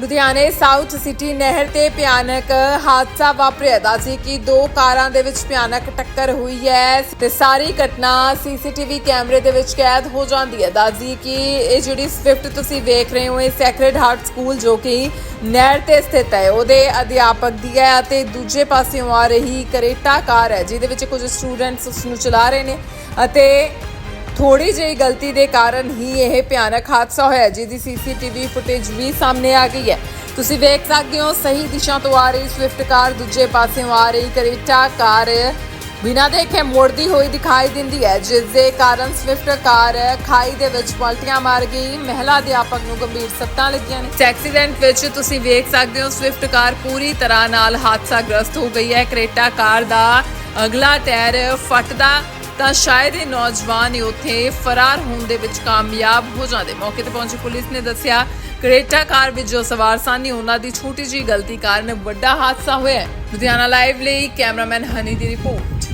ਲੁਧਿਆਣੇ south city ਨਹਿਰ ਤੇ ਭਿਆਨਕ ਹਾਦਸਾ ਵਾਪਰਿਆ। ਦਾ ਕਿ ਦੋ ਕਾਰਾਂ ਦੇ ਵਿੱਚ ਭਿਆਨਕ ਟੱਕਰ ਹੋਈ ਹੈ ਤੇ ਸਾਰੀ ਘਟਨਾ ਸੀਸੀਟੀਵੀ ਕੈਮਰੇ ਦੇ ਵਿੱਚ ਕੈਦ ਹੋ ਜਾਂਦੀ ਹੈ। ਦੱਸਦੀ ਕਿ ਇਹ ਜਿਹੜੀ ਸਵਿਫਟ ਤੁਸੀਂ ਵੇਖ ਰਹੇ ਹੋ, ਇਹ ਸੈਕਰਡ ਹਾਰਟ ਸਕੂਲ ਜੋ ਕਿ ਨਹਿਰ ਤੇ ਸਥਿਤ ਹੈ, ਉਹਦੇ ਅਧਿਆਪਕ ਦੀ ਹੈ ਅਤੇ ਦੂਜੇ ਪਾਸਿਓਂ ਆ ਰਹੀ ਕਰੇਟਾ ਕਾਰ ਹੈ, ਜਿਹਦੇ ਵਿੱਚ ਕੁਝ ਸਟੂਡੈਂਟਸ ਉਸ ਨੂੰ ਚਲਾ ਰਹੇ ਨੇ ਅਤੇ ਥੋੜੀ ਜਿਹੀ ਗਲਤੀ ਦੇ ਕਾਰਨ ਹੀ ਇਹ ਭਿਆਨਕ ਹਾਦਸਾ ਹੋਇਆ, ਜਿਹਦੀ ਸੀਸੀਟੀਵੀ ਫੁਟੇਜ ਵੀ ਸਾਹਮਣੇ ਆ ਗਈ ਹੈ। ਤੁਸੀਂ ਵੇਖ ਸਕਦੇ ਹੋ, ਸਹੀ ਦਿਸ਼ਾ ਤੋਂ ਆ ਰਹੀ ਸਵਿਫਟ ਕਾਰ ਦੂਜੇ ਪਾਸਿਓਂ ਆ ਰਹੀ ਕਰੇਟਾ ਕਾਰ। ਬਿਨਾਂ ਦੇਖੇ ਮੋੜਦੀ ਹੋਈ ਦਿਖਾਈ ਦਿੰਦੀ ਹੈ, ਜਿਸ ਦੇ ਕਾਰਨ ਸਵਿਫਟ ਕਾਰ ਖਾਈ ਦੇ ਵਿੱਚ ਪਲਟੀਆਂ ਮਾਰ ਗਈ। ਮਹਿਲਾ ਅਧਿਆਪਕ ਨੂੰ ਗੰਭੀਰ ਸੱਟਾਂ ਲੱਗੀਆਂ ਨੇ। ਇਸ ਐਕਸੀਡੈਂਟ ਵਿੱਚ ਤੁਸੀਂ ਵੇਖ ਸਕਦੇ ਹੋ ਸਵਿਫਟ ਕਾਰ ਪੂਰੀ ਤਰ੍ਹਾਂ ਨਾਲ ਹਾਦਸਾ ਗ੍ਰਸਤ ਹੋ ਗਈ ਹੈ। ਕਰੇਟਾ ਕਾਰ ਦਾ ਅਗਲਾ ਟਾਇਰ ਫਟਦਾ ਤਾਂ ਸ਼ਾਇਦ ਇਹ ਨੌਜਵਾਨ ਹੀ ਉੱਥੇ ਫਰਾਰ ਹੋਣ ਦੇ ਵਿੱਚ ਕਾਮਯਾਬ ਹੋ ਜਾਂਦੇ। ਮੌਕੇ ਤੇ ਪਹੁੰਚੀ ਪੁਲਿਸ ਨੇ ਦੱਸਿਆ ਕਰੇਟਾ ਕਾਰ ਵਿੱਚ ਜੋ ਸਵਾਰ ਸਨ ਉਹਨਾਂ ਦੀ ਛੋਟੀ ਜਿਹੀ ਗਲਤੀ ਕਾਰਨ ਵੱਡਾ ਹਾਦਸਾ ਹੋਇਆ। ਲੁਧਿਆਣਾ ਲਾਈਵ ਲਈ ਕੈਮਰਾਮੈਨ ਹਨੀ ਦੀ ਰਿਪੋਰਟ।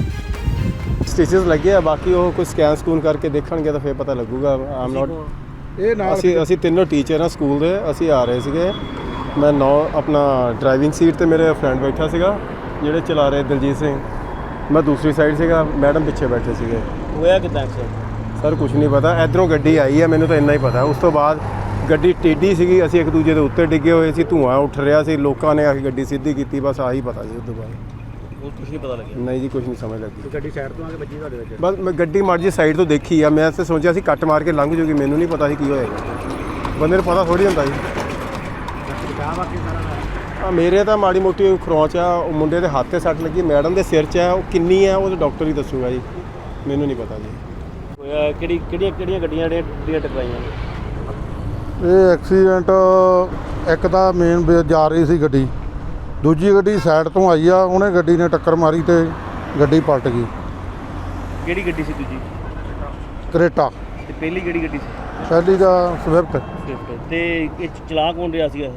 ਸਟਿਚਸ ਲੱਗੇ ਆ ਬਾਕੀ ਉਹ ਕੋਈ ਸਕੈਨ ਸਕੂਨ ਕਰਕੇ ਦੇਖਣਗੇ ਤਾਂ ਫਿਰ ਪਤਾ ਲੱਗੂਗਾ। ਆਮ ਨਾਟ ਇਹ ਨਾਲ ਅਸੀਂ ਅਸੀਂ ਤਿੰਨੋਂ ਟੀਚਰ ਆ ਸਕੂਲ ਦੇ ਅਸੀਂ ਆ ਰਹੇ ਸੀਗੇ। ਮੈਂ ਨੌ ਆਪਣਾ ਡਰਾਈਵਿੰਗ ਸੀਟ ਤੇ ਮੇਰੇ ਫਰੈਂਡ ਬੈਠਾ ਸੀਗਾ ਜਿਹੜੇ ਚਲਾ ਰਹੇ ਦਲਜੀਤ ਸਿੰਘ। ਮੈਂ ਦੂਸਰੀ ਸਾਈਡ ਸੀਗਾ ਮੈਡਮ ਪਿੱਛੇ ਬੈਠੇ ਸੀਗੇ। ਹੋਇਆ ਕਿਦਾਂ ਐਕਸੀਡੈਂਟ ਸਰ ਕੁਝ ਨਹੀਂ ਪਤਾ। ਇਧਰੋਂ ਗੱਡੀ ਆਈ ਹੈ ਮੈਨੂੰ ਤਾਂ ਇੰਨਾ ਹੀ ਪਤਾ। ਉਸ ਤੋਂ ਬਾਅਦ ਗੱਡੀ ਟੇਢੀ ਸੀਗੀ ਅਸੀਂ ਇੱਕ ਦੂਜੇ ਦੇ ਉੱਤੇ ਡਿੱਗੇ ਹੋਏ ਸੀ ਧੂਆਂ ਉੱਠ ਰਿਹਾ ਸੀ ਲੋਕਾਂ ਨੇ ਆ ਕੇ ਗੱਡੀ ਸਿੱਧੀ ਕੀਤੀ ਬਸ ਆਹੀ ਪਤਾ ਜੀ ਉਸ ਤੋਂ ਬਾਅਦ। ਉਹ ਕੁਝ ਨਹੀਂ ਪਤਾ ਲੱਗਿਆ। ਨਹੀਂ ਜੀ ਕੁਝ ਨਹੀਂ ਸਮਝ ਲੱਗੀ। ਗੱਡੀ ਸਾਈਡ ਤੋਂ ਆ ਕੇ ਵੱਜੀ ਤੁਹਾਡੇ ਵਿੱਚ? ਬਸ ਮੈਂ ਗੱਡੀ ਮਾਰ ਜੀ ਸਾਈਡ ਤੋਂ ਦੇਖੀ ਆ ਮੈਂ ਤੇ ਸੋਚਿਆ ਸੀ ਕੱਟ ਮਾਰ ਕੇ ਲੰਘ ਜੂਗੀ ਮੈਨੂੰ ਨਹੀਂ ਪਤਾ ਸੀ ਕੀ ਹੋਏਗਾ ਬੰਦੇ ਨੂੰ ਪਤਾ ਥੋੜੀ ਹੁੰਦਾ ਜੀ। ਕਿਆ ਬਾਕੀ ਸਾਰਾ ਆ ਮੇਰੇ ਤਾਂ ਮਾੜੀ ਮੋਟੀ ਖਰੋਚ ਆ ਉਹ ਮੁੰਡੇ ਦੇ ਹੱਥ ਤੇ ਸੱਟ ਲੱਗੀ ਮੈਡਮ ਦੇ ਸਿਰ 'ਚ ਆ ਉਹ ਕਿੰਨੀ ਆ ਉਹ ਡਾਕਟਰ ਹੀ ਦੱਸੂਗਾ ਜੀ ਮੈਨੂੰ ਨਹੀਂ ਪਤਾ ਜੀ। ਹੋਇਆ ਕਿਹੜੀ ਕਿਹੜੀਆਂ ਕਿਹੜੀਆਂ ਗੱਡੀਆਂ ਨੇ ਜਿਹੜੀਆਂ ਟਕਰਾਈਆਂ? ਨੇ ਇਹ ਐਕਸੀਡੈਂਟ ਇੱਕ ਤਾਂ ਮੇਨ ਜਾ ਰਹੀ ਸੀ ਗੱਡੀ ਦੂਜੀ ਗੱਡੀ ਸਾਈਡ ਤੋਂ ਆਈ ਆ ਉਹਨੇ ਗੱਡੀ ਨੇ ਟੱਕਰ ਮਾਰੀ ਤੇ ਗੱਡੀ ਪਲਟ ਗਈ। ਕਿਹੜੀ ਗੱਡੀ ਸੀ ਦੂਜੀ? ਕਰੇਟਾ। ਤੇ ਪਹਿਲੀ ਕਿਹੜੀ ਗੱਡੀ ਸੀ? ਪਹਿਲੀ ਦਾ ਸਵਿਫਟ। ਸਵਿਫਟ। ਤੇ ਇਹ 'ਚ ਚਲਾ ਕੌਣ ਰਿਹਾ ਸੀਗਾ ਇਹ?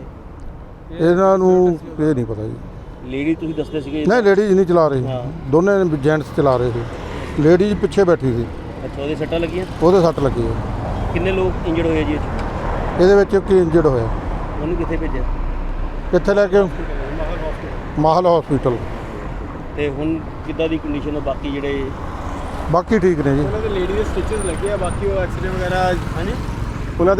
ਇਹਨਾਂ ਨੂੰ ਇਹ ਨਹੀਂ ਪਤਾ ਜੀ। ਲੇਡੀ ਤੁਸੀਂ ਦੱਸਦੇ ਸੀਗੇ ਨਹੀਂ ਲੇਡੀਜ਼ ਨਹੀਂ ਚਲਾ ਰਹੀ। ਦੋਨੇ ਜੈਂਟਸ ਚਲਾ ਰਹੇ ਸੀ। ਲੇਡੀਜ਼ ਪਿੱਛੇ ਬੈਠੀ ਸੀ। ਅੱਛਾ ਉਹਦੇ ਸੱਟਾਂ ਲੱਗੀਆਂ? ਉਹਦੇ ਸੱਟ ਲੱਗੀ ਹੈ। ਕਿੰਨੇ ਲੋਕ ਇੰਜਰਡ ਹੋਏ ਜੀ? ਇਹ 'ਚ? ਇਹਦੇ ਵਿੱਚ ਇੱਕ ਇੰਜਰਡ ਹੋਇਆ? ਉਹਨੂੰ ਕਿੱਥੇ ਭੇਜਿਆ? ਕਿੱਥੇ ਲੈ ਕੇ? ਮਾਹਲ ਹਸਪੀਟਲ ਤੇ ਹੁਣ ਕਿੱਦਾਂ ਦੀ ਕੰਡੀਸ਼ਨ ਹੈ ਬਾਕੀ ਜਿਹੜੇ ਬਾਕੀ ਠੀਕ ਨੇ ਜੀ। ਉਹਨਾਂ ਦੇ ਲੇਡੀ ਦੇ ਸਟਿਚਸ ਲੱਗੇ ਆ ਬਾਕੀ ਉਹ ਐਕਸੀਡੈਂਟ ਵਗੈਰਾ ਹਾਂਜੀ? ਉਹਨਾਂ ਦੇ